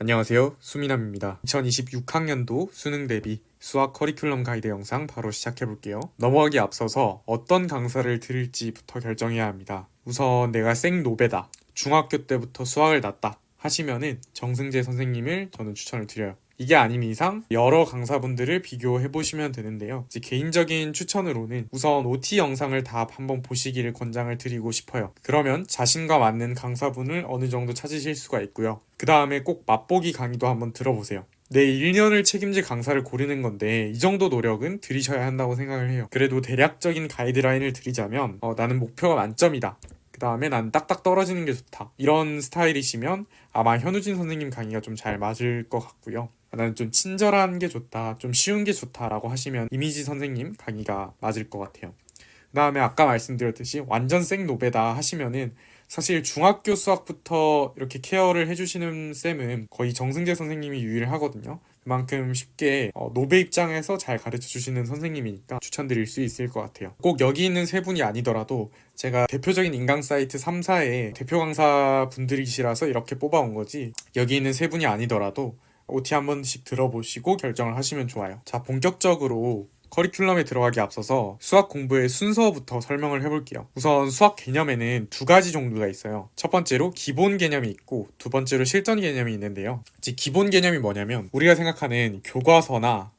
안녕하세요. 수민함입니다. 2026학년도 수능 대비 수학 커리큘럼 가이드 영상 바로 시작해 볼게요. 넘어가기 앞서서 어떤 강사를 들을지부터 결정해야 합니다. 우선 내가 생노베다. 중학교 때부터 수학을 났다. 하시면은 정승재 선생님을 저는 추천을 드려요. 이게 아닌 이상 여러 강사분들을 비교해 보시면 되는데요. 개인적인 추천으로는 우선 OT 영상을 다 한번 보시기를 권장을 드리고 싶어요. 그러면 자신과 맞는 강사분을 어느 정도 찾으실 수가 있고요. 그 다음에 꼭 맛보기 강의도 한번 들어보세요. 내 1년을 책임질 강사를 고르는 건데 이 정도 노력은 들이셔야 한다고 생각을 해요. 그래도 대략적인 가이드라인을 드리자면 어, 나는 목표가 만점이다. 그 다음에 난 딱딱 떨어지는 게 좋다. 이런 스타일이시면 아마 현우진 선생님 강의가 좀 잘 맞을 것 같고요. 나는 좀 친절한 게 좋다, 좀 쉬운 게 좋다라고 하시면 이미지 선생님 강의가 맞을 것 같아요. 그 다음에 아까 말씀드렸듯이 완전 생노베다 하시면은 사실 중학교 수학부터 이렇게 케어를 해주시는 쌤은 거의 정승재 선생님이 유일하거든요. 그만큼 쉽게 어, 노베 입장에서 잘 가르쳐 주시는 선생님이니까 추천드릴 수 있을 것 같아요. 꼭 여기 있는 세 분이 아니더라도 제가 대표적인 인강 사이트 3사의 대표 강사 분들이시라서 이렇게 뽑아온 거지 여기 있는 세 분이 아니더라도 OT 한 번씩 들어보시고 결정을 하시면 좋아요. 자, 본격적으로 커리큘럼에 들어가기 앞서서 수학 공부의 순서부터 설명을 해볼게요. 우선 수학 개념에는 두 가지 종류가 있어요. 첫 번째로 기본 개념이 있고 두 번째로 실전 개념이 있는데요. 즉 기본 개념이 뭐냐면 우리가 생각하는 교과서나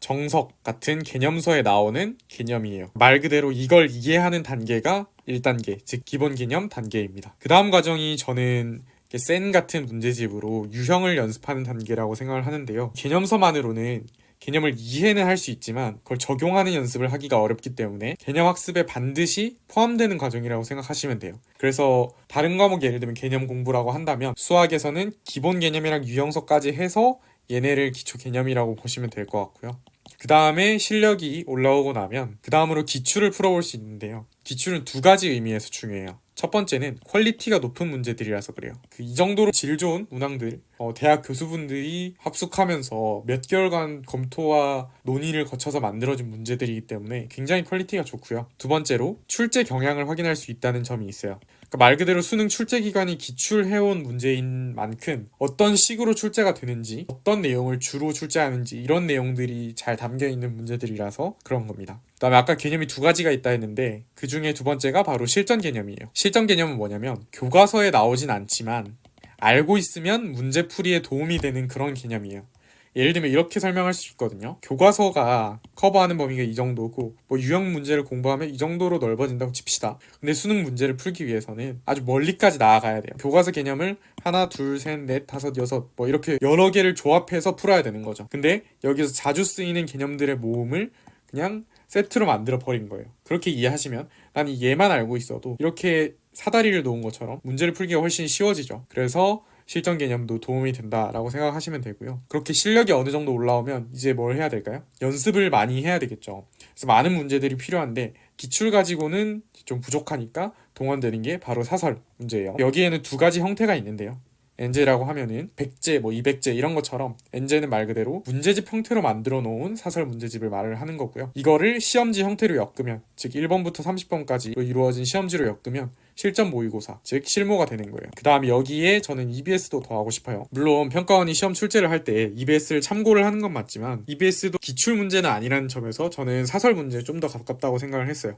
정석 같은 개념서에 나오는 개념이에요. 말 그대로 이걸 이해하는 단계가 1단계, 즉 기본 개념 단계입니다. 그 다음 과정이 저는 센 같은 문제집으로 유형을 연습하는 단계라고 생각을 하는데요. 개념서만으로는 개념을 이해는 할 수 있지만 그걸 적용하는 연습을 하기가 어렵기 때문에 개념 학습에 반드시 포함되는 과정이라고 생각하시면 돼요. 그래서 다른 과목 예를 들면 개념 공부라고 한다면 수학에서는 기본 개념이랑 유형서까지 해서 얘네를 기초 개념이라고 보시면 될 것 같고요. 그 다음에 실력이 올라오고 나면 그 다음으로 기출을 풀어볼 수 있는데요. 기출은 두 가지 의미에서 중요해요. 첫 번째는 퀄리티가 높은 문제들이라서 그래요. 그 이 정도로 질 좋은 문항들, 어, 대학 교수분들이 합숙하면서 몇 개월간 검토와 논의를 거쳐서 만들어진 문제들이기 때문에 굉장히 퀄리티가 좋고요. 두 번째로 출제 경향을 확인할 수 있다는 점이 있어요. 그러니까 말 그대로 수능 출제 기간이 기출해온 문제인 만큼 어떤 식으로 출제가 되는지, 어떤 내용을 주로 출제하는지 이런 내용들이 잘 담겨 있는 문제들이라서 그런 겁니다. 그다음에 아까 개념이 두 가지가 있다 했는데 그 중에 두 번째가 바로 실전 개념이에요. 실전 개념은 뭐냐면 교과서에 나오진 않지만 알고 있으면 문제 풀이에 도움이 되는 그런 개념이에요. 예를 들면 이렇게 설명할 수 있거든요. 교과서가 커버하는 범위가 이 정도고 뭐 유형 문제를 공부하면 이 정도로 넓어진다고 칩시다. 근데 수능 문제를 풀기 위해서는 아주 멀리까지 나아가야 돼요. 교과서 개념을 하나, 둘, 셋, 넷, 다섯, 여섯 뭐 이렇게 여러 개를 조합해서 풀어야 되는 거죠. 근데 여기서 자주 쓰이는 개념들의 모음을 그냥 세트로 만들어 버린 거예요. 그렇게 이해하시면 난 얘만 알고 있어도 이렇게 사다리를 놓은 것처럼 문제를 풀기가 훨씬 쉬워지죠. 그래서 실전 개념도 도움이 된다라고 생각하시면 되고요. 그렇게 실력이 어느 정도 올라오면 이제 뭘 해야 될까요? 연습을 많이 해야 되겠죠. 그래서 많은 문제들이 필요한데 기출 가지고는 좀 부족하니까 동원되는 게 바로 사설 문제예요. 여기에는 두 가지 형태가 있는데요. 엔제라고 하면은 100제, 뭐 200제 이런 것처럼 엔제는 말 그대로 문제집 형태로 만들어 놓은 사설 문제집을 말을 하는 거고요. 이거를 시험지 형태로 엮으면 즉 1번부터 30번까지 이루어진 시험지로 엮으면 실전 모의고사, 즉 실모가 되는 거예요. 그 다음에 여기에 저는 EBS도 더하고 싶어요. 물론 평가원이 시험 출제를 할 때 EBS를 참고를 하는 건 맞지만 EBS도 기출 문제는 아니라는 점에서 저는 사설 문제에 좀 더 가깝다고 생각을 했어요.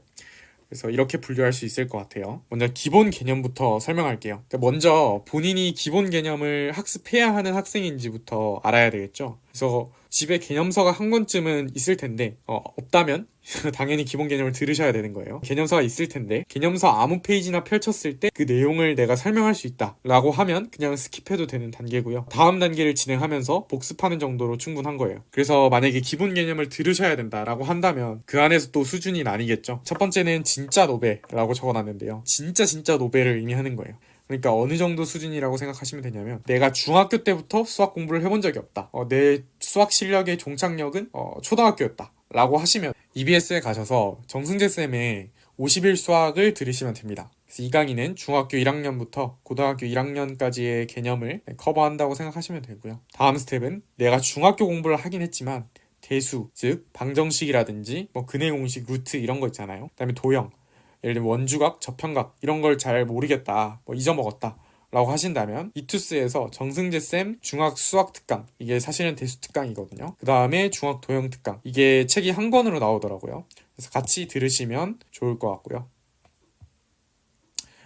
그래서 이렇게 분류할 수 있을 것 같아요. 먼저 기본 개념부터 설명할게요. 그러니까 먼저 본인이 기본 개념을 학습해야 하는 학생인지부터 알아야 되겠죠. 그래서 집에 개념서가 한 권쯤은 있을 텐데 어, 없다면 당연히 기본 개념을 들으셔야 되는 거예요. 개념서가 있을 텐데 개념서 아무 페이지나 펼쳤을 때 그 내용을 내가 설명할 수 있다라고 하면 그냥 스킵해도 되는 단계고요. 다음 단계를 진행하면서 복습하는 정도로 충분한 거예요. 그래서 만약에 기본 개념을 들으셔야 된다라고 한다면 그 안에서 또 수준이 나뉘겠죠. 첫 번째는 진짜 노베라고 적어놨는데요. 진짜 진짜 노베를 의미하는 거예요. 그러니까 어느 정도 수준이라고 생각하시면 되냐면 내가 중학교 때부터 수학 공부를 해본 적이 없다. 어, 내 수학 실력의 종착역은 어, 초등학교였다. 라고 하시면 EBS에 가셔서 정승재 쌤의 50일 수학을 들으시면 됩니다. 그래서 이 강의는 중학교 1학년부터 고등학교 1학년까지의 개념을 커버한다고 생각하시면 되고요. 다음 스텝은 내가 중학교 공부를 하긴 했지만 대수, 즉 방정식이라든지 뭐 근해 공식, 루트 이런 거 있잖아요. 그다음에 도형, 예를 들면 원주각, 저편각 이런 걸 잘 모르겠다, 뭐 잊어먹었다. 라고 하신다면 이투스에서 정승재 쌤 중학 수학 특강 이게 사실은 대수 특강이거든요. 그 다음에 중학 도형 특강 이게 책이 한 권으로 나오더라고요. 그래서 같이 들으시면 좋을 것 같고요.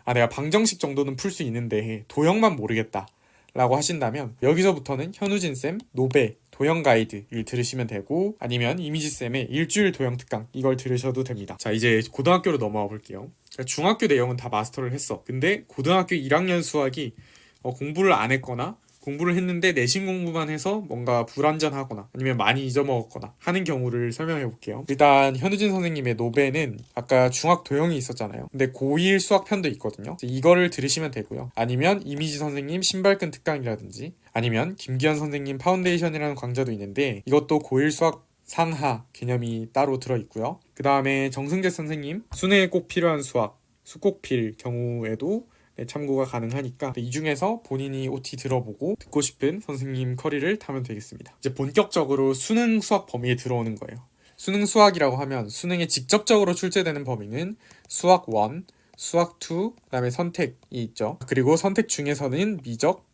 아 내가 방정식 정도는 풀 수 있는데 도형만 모르겠다. 라고 하신다면 여기서부터는 현우진 쌤 노베 도형 가이드를 들으시면 되고 아니면 이미지 쌤의 일주일 도형 특강 이걸 들으셔도 됩니다. 자 이제 고등학교로 넘어가 볼게요. 그러니까 중학교 내용은 다 마스터를 했어. 근데 고등학교 1학년 수학이 어, 공부를 안 했거나 공부를 했는데 내신 공부만 해서 뭔가 불완전하거나 아니면 많이 잊어먹었거나 하는 경우를 설명해 볼게요. 일단 현우진 선생님의 노베는 아까 중학 도형이 있었잖아요. 근데 고1 수학편도 있거든요. 이거를 들으시면 되고요. 아니면 이미지 선생님 신발끈 특강이라든지 아니면 김기현 선생님 파운데이션이라는 강좌도 있는데 이것도 고1 수학 상하 개념이 따로 들어있고요. 그 다음에 정승재 선생님 수능에 꼭 필요한 수학 수곡필 경우에도 네, 참고가 가능하니까 이 중에서 본인이 OT 들어보고 듣고 싶은 선생님 커리를 타면 되겠습니다. 이제 본격적으로 수능 수학 범위에 들어오는 거예요. 수능 수학이라고 하면 수능에 직접적으로 출제되는 범위는 수학 1, 수학 2, 그다음에 선택이 있죠. 그리고 선택 중에서는 미적,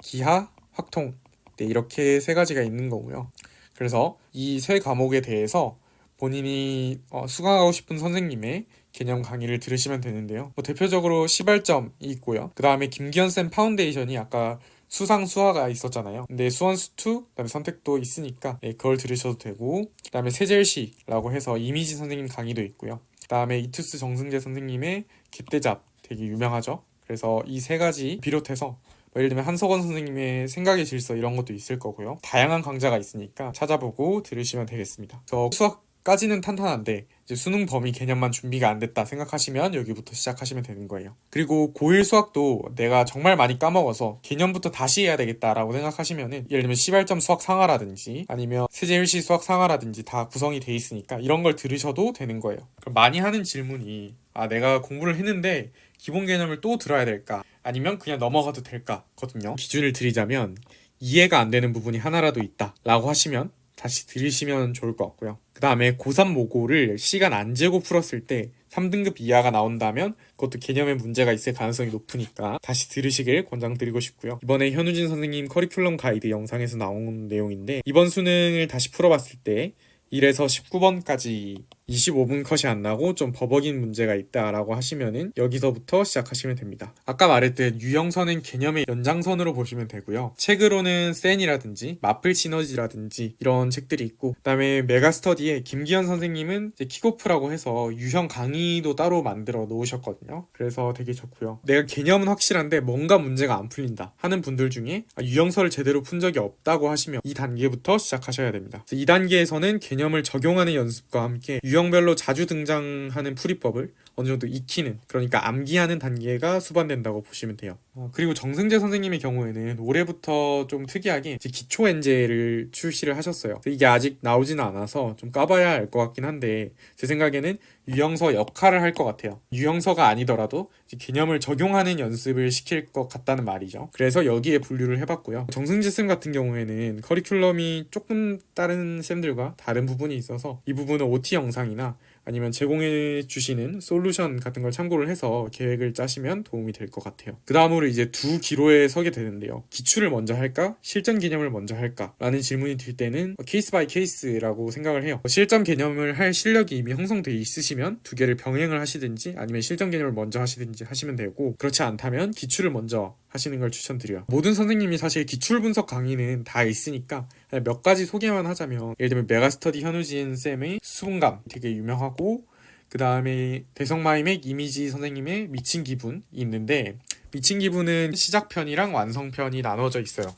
기하, 확통 네, 이렇게 세 가지가 있는 거고요. 그래서 이 세 과목에 대해서 본인이 어, 수강하고 싶은 선생님의 개념 강의를 들으시면 되는데요. 뭐 대표적으로 시발점이 있고요. 그 다음에 김기현 쌤 파운데이션이 아까 수상 수화가 있었잖아요. 근데 수원수 2, 그다음에 선택도 있으니까 네, 그걸 들으셔도 되고, 그다음에 세젤시라고 해서 이미지 선생님 강의도 있고요. 그다음에 이투스 정승재 선생님의 깃대잡 되게 유명하죠. 그래서 이 세 가지 비롯해서 뭐 예를 들면 한석원 선생님의 생각의 질서 이런 것도 있을 거고요. 다양한 강좌가 있으니까 찾아보고 들으시면 되겠습니다. 저 수학 까지는 탄탄한데 이제 수능 범위 개념만 준비가 안 됐다 생각하시면 여기부터 시작하시면 되는 거예요. 그리고 고1 수학도 내가 정말 많이 까먹어서 개념부터 다시 해야 되겠다라고 생각하시면은 예를 들면 시발점 수학 상하라든지 아니면 세제일시 수학 상하라든지 다 구성이 돼 있으니까 이런 걸 들으셔도 되는 거예요. 많이 하는 질문이 아 내가 공부를 했는데 기본 개념을 또 들어야 될까? 아니면 그냥 넘어가도 될까?거든요. 기준을 드리자면 이해가 안 되는 부분이 하나라도 있다라고 하시면 다시 들으시면 좋을 것 같고요. 그 다음에 고3 모고를 시간 안 재고 풀었을 때 3등급 이하가 나온다면 그것도 개념에 문제가 있을 가능성이 높으니까 다시 들으시길 권장드리고 싶고요. 이번에 현우진 선생님 커리큘럼 가이드 영상에서 나온 내용인데 이번 수능을 다시 풀어봤을 때 1에서 19번까지 25분 컷이 안 나고 좀 버벅인 문제가 있다라고 하시면은 여기서부터 시작하시면 됩니다. 아까 말했듯 유형선은 개념의 연장선으로 보시면 되고요. 책으로는 센이라든지 마플 시너지라든지 이런 책들이 있고 그다음에 메가스터디에 김기현 선생님은 킥오프라고 해서 유형 강의도 따로 만들어 놓으셨거든요. 그래서 되게 좋고요. 내가 개념은 확실한데 뭔가 문제가 안 풀린다 하는 분들 중에 아, 유형서를 제대로 푼 적이 없다고 하시면 이 단계부터 시작하셔야 됩니다. 이 단계에서는 개념을 적용하는 연습과 함께 유형 별로 자주 등장하는 풀이법을 어느 정도 익히는 그러니까 암기하는 단계가 수반된다고 보시면 돼요. 어, 그리고 정승재 선생님의 경우에는 올해부터 좀 특이하게 기초 엔제를 출시를 하셨어요. 이게 아직 나오지는 않아서 좀 까봐야 알 것 같긴 한데 제 생각에는 유형서 역할을 할 것 같아요. 유형서가 아니더라도 개념을 적용하는 연습을 시킬 것 같다는 말이죠. 그래서 여기에 분류를 해봤고요. 정승재 쌤 같은 경우에는 커리큘럼이 조금 다른 쌤들과 다른 부분이 있어서 이 부분은 OT 영상이나 아니면 제공해 주시는 솔루션 같은 걸 참고를 해서 계획을 짜시면 도움이 될 것 같아요. 그 다음으로 이제 두 기로에 서게 되는데요. 기출을 먼저 할까? 실전 개념을 먼저 할까? 라는 질문이 들 때는 케이스 바이 케이스라고 생각을 해요. 실전 개념을 할 실력이 이미 형성돼 있으시면 두 개를 병행을 하시든지 아니면 실전 개념을 먼저 하시든지 하시면 되고 그렇지 않다면 기출을 먼저 하시는 걸 추천드려요. 모든 선생님이 사실 기출 분석 강의는 다 있으니까 몇 가지 소개만 하자면 예를 들면 메가스터디 현우진 쌤의 수분감 되게 유명하고 그 다음에 대성마이맥 이미지 선생님의 미친 기분이 있는데 미친 기분은 시작편이랑 완성편이 나눠져 있어요.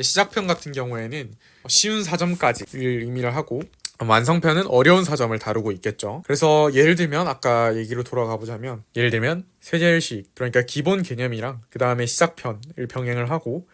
시작편 같은 경우에는 쉬운 4점까지를 의미를 하고 완성편은 어려운 사점을 다루고 있겠죠. 그래서 예를 들면 아까 얘기로 돌아가 보자면 예를 들면 세제일식 그러니까 기본 개념이랑 그 다음에 시작편을 병행을 하고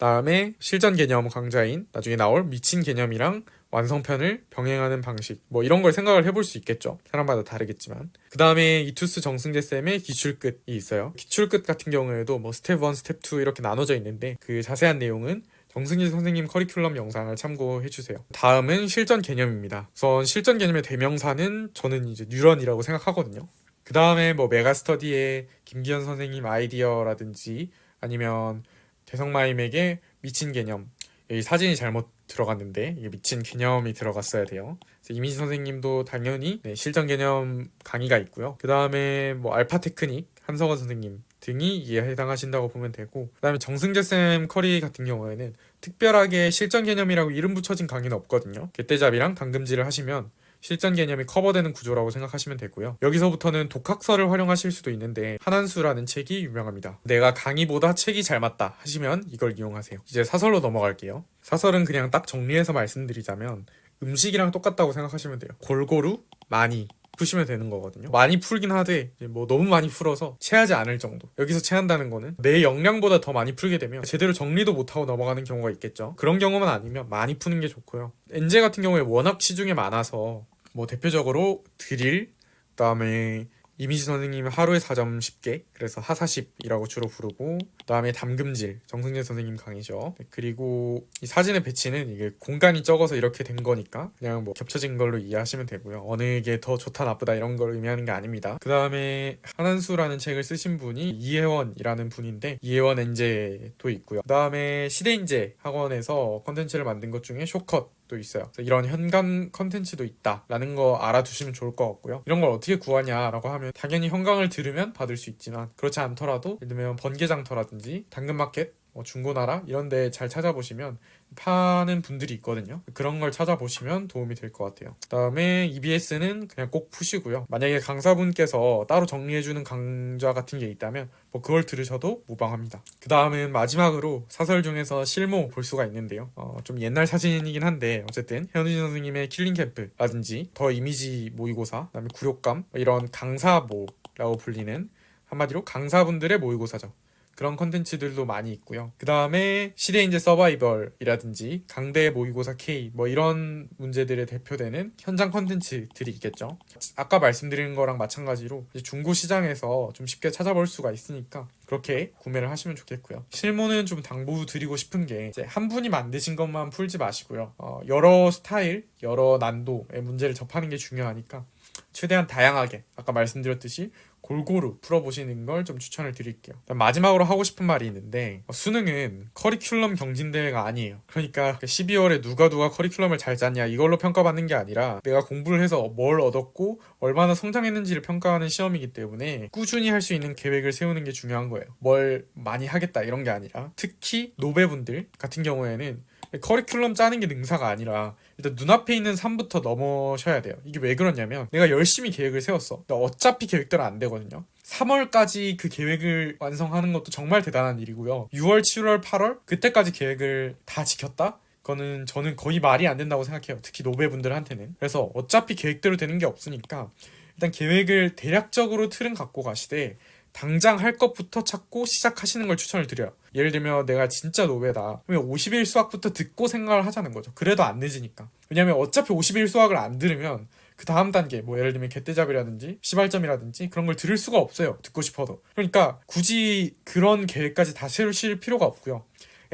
다음에 실전 개념 강좌인 나중에 나올 미친 개념이랑 완성편을 병행하는 방식 뭐 이런 걸 생각을 해볼 수 있겠죠 사람마다 다르겠지만 그 다음에 이투스 정승재 쌤의 기출끝이 있어요 기출끝 같은 경우에도 뭐 스텝 1, 스텝 2 이렇게 나눠져 있는데 그 자세한 내용은 정승희 선생님 커리큘럼 영상을 참고해 주세요. 다음은 실전 개념입니다. 우선 실전 개념의 대명사는 저는 이제 뉴런이라고 생각하거든요. 그 다음에 뭐 메가스터디의 김기현 선생님 아이디어라든지 아니면 대성마임에게 미친 개념 여기 사진이 잘못 들어갔는데 이게 미친 개념이 들어갔어야 돼요. 이민지 선생님도 당연히 네, 실전 개념 강의가 있고요. 그 다음에 뭐 알파 테크닉 한석원 선생님 등이 이에 해당하신다고 보면 되고 그다음에 정승재 쌤 커리 같은 경우에는 특별하게 실전 개념이라고 이름 붙여진 강의는 없거든요. 개떼잡이랑 당금질을 하시면 실전 개념이 커버되는 구조라고 생각하시면 되고요. 여기서부터는 독학서를 활용하실 수도 있는데 한한수라는 책이 유명합니다. 내가 강의보다 책이 잘 맞다 하시면 이걸 이용하세요. 이제 사설로 넘어갈게요. 사설은 그냥 딱 정리해서 말씀드리자면 음식이랑 똑같다고 생각하시면 돼요. 골고루 많이 푸시면 되는 거거든요. 많이 풀긴 하되 뭐 너무 많이 풀어서 체하지 않을 정도. 여기서 체한다는 거는 내 역량보다 더 많이 풀게 되면 제대로 정리도 못하고 넘어가는 경우가 있겠죠. 그런 경우만 아니면 많이 푸는 게 좋고요. 엔제 같은 경우에 워낙 시중에 많아서 뭐 대표적으로 드릴 그다음에 이미지 선생님 하루에 4점 10개 그래서 하사십이라고 주로 부르고 그다음에 담금질 정승재 선생님 강의죠. 네, 그리고 이 사진의 배치는 이게 공간이 적어서 이렇게 된 거니까 그냥 뭐 겹쳐진 걸로 이해하시면 되고요. 어느 게 더 좋다 나쁘다 이런 걸 의미하는 게 아닙니다. 그 다음에 한한수라는 책을 쓰신 분이 이혜원이라는 분인데 이혜원 엔제도 있고요. 그 다음에 시대인재 학원에서 컨텐츠를 만든 것 중에 쇼컷 도 있어요. 이런 현강 컨텐츠도 있다라는 거 알아두시면 좋을 것 같고요. 이런 걸 어떻게 구하냐라고 하면 당연히 현강을 들으면 받을 수 있지만 그렇지 않더라도 예를 들면 번개장터라든지 당근마켓 뭐 중고나라 이런 데 잘 찾아보시면 파는 분들이 있거든요. 그런 걸 찾아보시면 도움이 될 것 같아요. 그 다음에 EBS는 그냥 꼭 푸시고요. 만약에 강사분께서 따로 정리해주는 강좌 같은 게 있다면 뭐 그걸 들으셔도 무방합니다. 그 다음은 마지막으로 사설 중에서 실모 볼 수가 있는데요. 어, 좀 옛날 사진이긴 한데 어쨌든 현우진 선생님의 킬링 캠프라든지 더 이미지 모의고사, 그다음에 굴욕감 뭐 이런 강사모라고 불리는 한마디로 강사분들의 모의고사죠. 그런 컨텐츠들도 많이 있고요. 그 다음에 시대인재 서바이벌이라든지 강대 모의고사 K 뭐 이런 문제들에 대표되는 현장 컨텐츠들이 있겠죠. 아까 말씀드린 거랑 마찬가지로 중고 시장에서 좀 쉽게 찾아볼 수가 있으니까 그렇게 구매를 하시면 좋겠고요. 실무는 좀 당부드리고 싶은 게 한 분이 만드신 것만 풀지 마시고요. 어, 여러 스타일, 여러 난도의 문제를 접하는 게 중요하니까 최대한 다양하게 아까 말씀드렸듯이 골고루 풀어보시는 걸 좀 추천을 드릴게요. 마지막으로 하고 싶은 말이 있는데 어, 수능은 커리큘럼 경진 대회가 아니에요. 그러니까 12월에 누가 누가 커리큘럼을 잘 짰냐 이걸로 평가받는 게 아니라 내가 공부를 해서 뭘 얻었고 얼마나 성장했는지를 평가하는 시험이기 때문에 꾸준히 할 수 있는 계획을 세우는 게 중요한 거예요. 뭘 많이 하겠다 이런 게 아니라 특히 노베분들 같은 경우에는 커리큘럼 짜는 게 능사가 아니라 일단 눈앞에 있는 산부터 넘어셔야 돼요. 이게 왜 그러냐면 내가 열심히 계획을 세웠어. 어차피 계획대로 안 되거든요. 3월까지 그 계획을 완성하는 것도 정말 대단한 일이고요. 6월, 7월, 8월 그때까지 계획을 다 지켰다? 그거는 저는 거의 말이 안 된다고 생각해요. 특히 노베분들한테는. 그래서 어차피 계획대로 되는 게 없으니까 일단 계획을 대략적으로 틀은 갖고 가시되 당장 할 것부터 찾고 시작하시는 걸 추천을 드려요. 예를 들면 내가 진짜 노베다. 그러면 50일 수학부터 듣고 생각을 하자는 거죠. 그래도 안 늦으니까. 왜냐면 어차피 50일 수학을 안 들으면 그 다음 단계 뭐 예를 들면 개떼잡이라든지 시발점이라든지 그런 걸 들을 수가 없어요. 듣고 싶어도. 그러니까 굳이 그런 계획까지 다 세우실 필요가 없고요.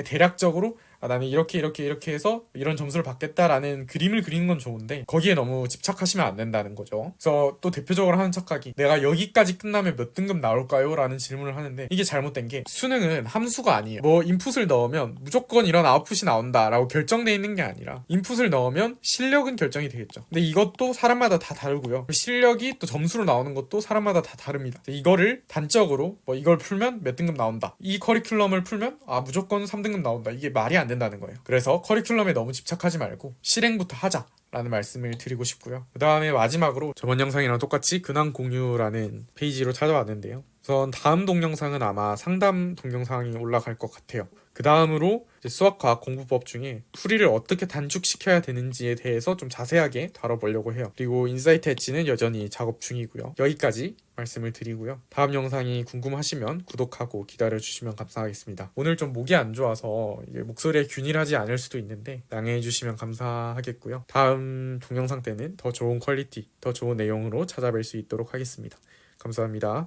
대략적으로 아, 나는 이렇게 이렇게 이렇게 해서 이런 점수를 받겠다라는 그림을 그리는 건 좋은데 거기에 너무 집착하시면 안 된다는 거죠. 그래서 또 대표적으로 하는 척하기 내가 여기까지 끝나면 몇 등급 나올까요? 라는 질문을 하는데 이게 잘못된 게 수능은 함수가 아니에요. 뭐 인풋을 넣으면 무조건 이런 아웃풋이 나온다라고 결정돼 있는 게 아니라 인풋을 넣으면 실력은 결정이 되겠죠. 근데 이것도 사람마다 다 다르고요. 실력이 또 점수로 나오는 것도 사람마다 다 다릅니다. 이거를 단적으로 뭐 이걸 풀면 몇 등급 나온다. 이 커리큘럼을 풀면 아 무조건 3등급 나온다. 이게 말이 안 된다는 거예요. 그래서 커리큘럼에 너무 집착하지 말고 실행부터 하자. 라는 말씀을 드리고 싶고요. 그 다음에 마지막으로 저번 영상이랑 똑같이 근황 공유라는 페이지로 찾아왔는데요. 우선 다음 동영상은 아마 상담 동영상이 올라갈 것 같아요. 그 다음으로 수학과학 공부법 중에 풀이를 어떻게 단축시켜야 되는지에 대해서 좀 자세하게 다뤄보려고 해요. 그리고 인사이트 엣지는 여전히 작업 중이고요. 여기까지 말씀을 드리고요. 다음 영상이 궁금하시면 구독하고 기다려주시면 감사하겠습니다. 오늘 좀 목이 안 좋아서 목소리에 균일하지 않을 수도 있는데 양해해주시면 감사하겠고요. 다음 동영상 때는 더 좋은 퀄리티, 더 좋은 내용으로 찾아뵐 수 있도록 하겠습니다. 감사합니다.